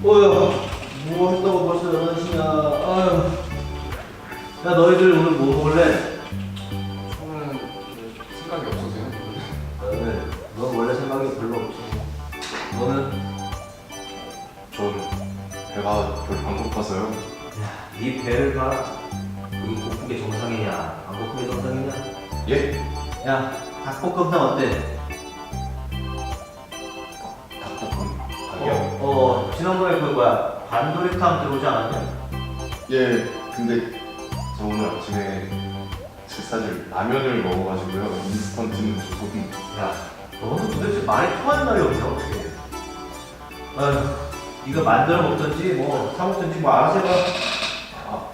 어휴, 뭐 했다고 벌써 11시냐. 아휴. 야, 너희들 오늘 뭐 먹을래? 저는 생각이 없어서요. 너는, 너 원래 생각이 별로 없지. 너는? 전 배가 별로 안 고파서요. 야, 이 배를 봐. 이 고픈 게 정상이냐, 안 고픈 게 정상이냐? 예? 야, 닭볶음탕 어때? 지난번에 그 뭐야, 반도리탕 들어오지 않았냐? 예. 근데 저 오늘 아침에 제 사실 라면을 먹어가지고요. 인스턴트는 조금. 야, 너는 도대체 말이 통하는 말이 없냐, 어떻게? 아휴, 이거 만들어 먹든지, 뭐, 사 먹든지, 뭐, 알아서 해봐.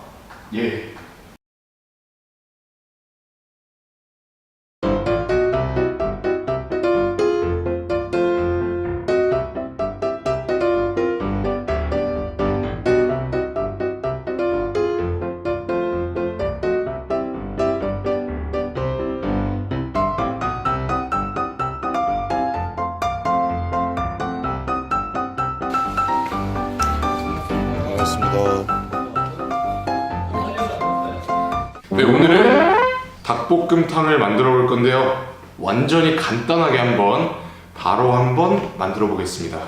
알겠습니다. 네, 오늘은 닭볶음탕을 만들어 볼 건데요. 완전히 간단하게 한번 바로 한번 만들어 보겠습니다.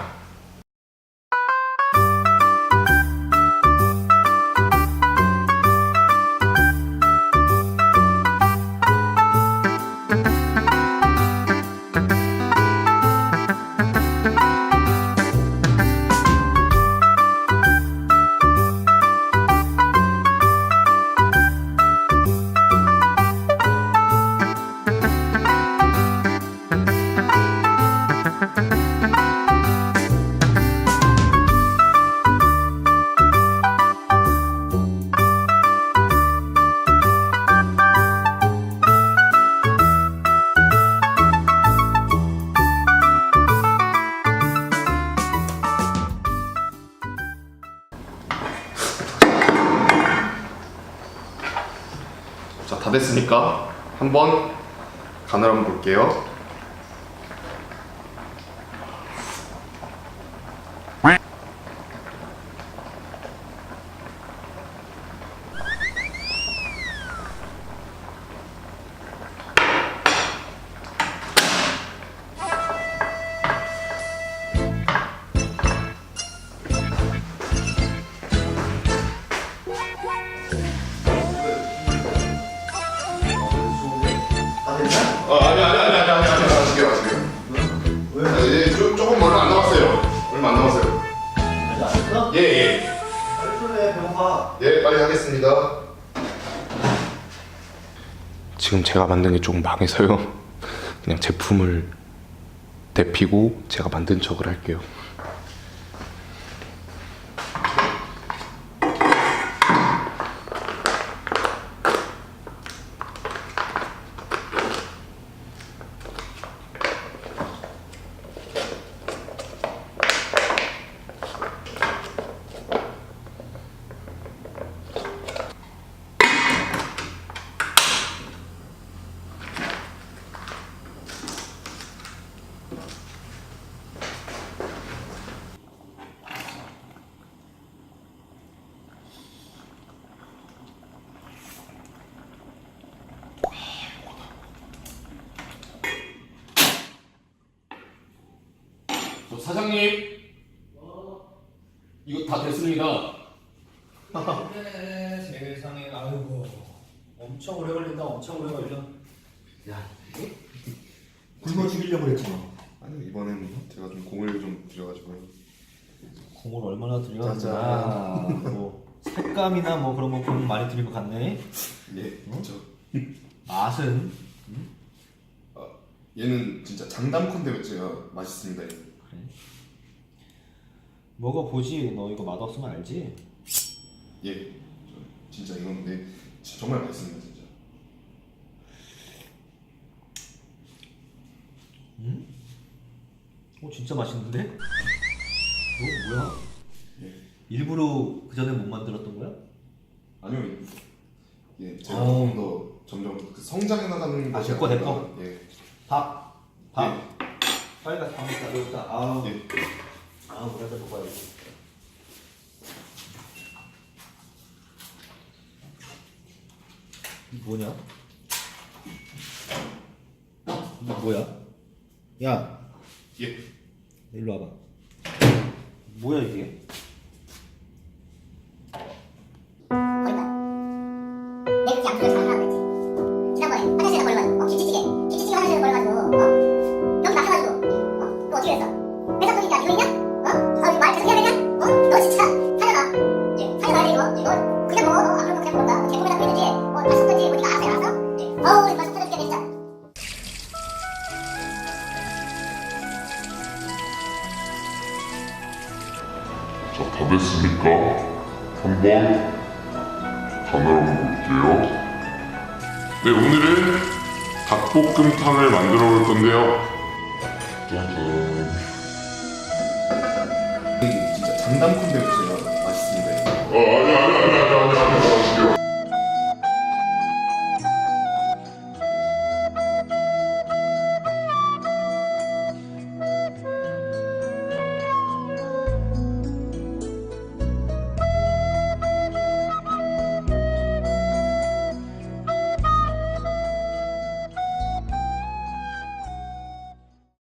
다 됐으니까 한번 간을 한번 볼게요. 예 예. 빨리 줄래, 배고파. 예, 빨리 하겠습니다. 지금 제가 만든 게 조금 망해서요. 그냥 제품을 데피고 제가 만든 척을 할게요. 사장님 이거 다 됐습니다 네, 세상에, 아이고. 엄청 오래 걸린다, 엄청 오래 걸려. 야? 굶어 죽이려고 그랬잖아. 아니 이번엔 제가 좀 공을 좀 들여가지고요. 공을 얼마나 들였나. 짜잔. 뭐, 색감이나 뭐 그런 거공 많이 들인 것 같네. 예, 그렇죠. 맛은? 아, 얘는 진짜 장담컨대 제가 맛있습니다. 얘는. 먹어보지. 너 이거 맛없으면 알지? 예, 저 진짜 이건 내 정말 맛있습니다, 진짜. 어, 진짜 맛있는데? 이거 뭐야? 예. 일부러 그 전에 못 만들었던 거야? 아니요, 예, 제가. 조금 더 점점 그 성장해 나가는 아, 것이 내 거, 내 아닌가. 거? 예, 밥. 밥. 빨리 가서 밥 먹자. 배고프다. 아우. 예. 아우, 물한잔 먹어야지. 뭐냐? 이게 뭐야? 야, 예. 일로 와봐. 뭐야 이게? 다 됐으니까 한번 한번 볼게요. 네, 오늘은 닭볶음탕을 만들어 볼 건데요. 짜잔. 진짜 장담 콘텐츠가 맛있습니다. 아니, 아니, 아니, 아니.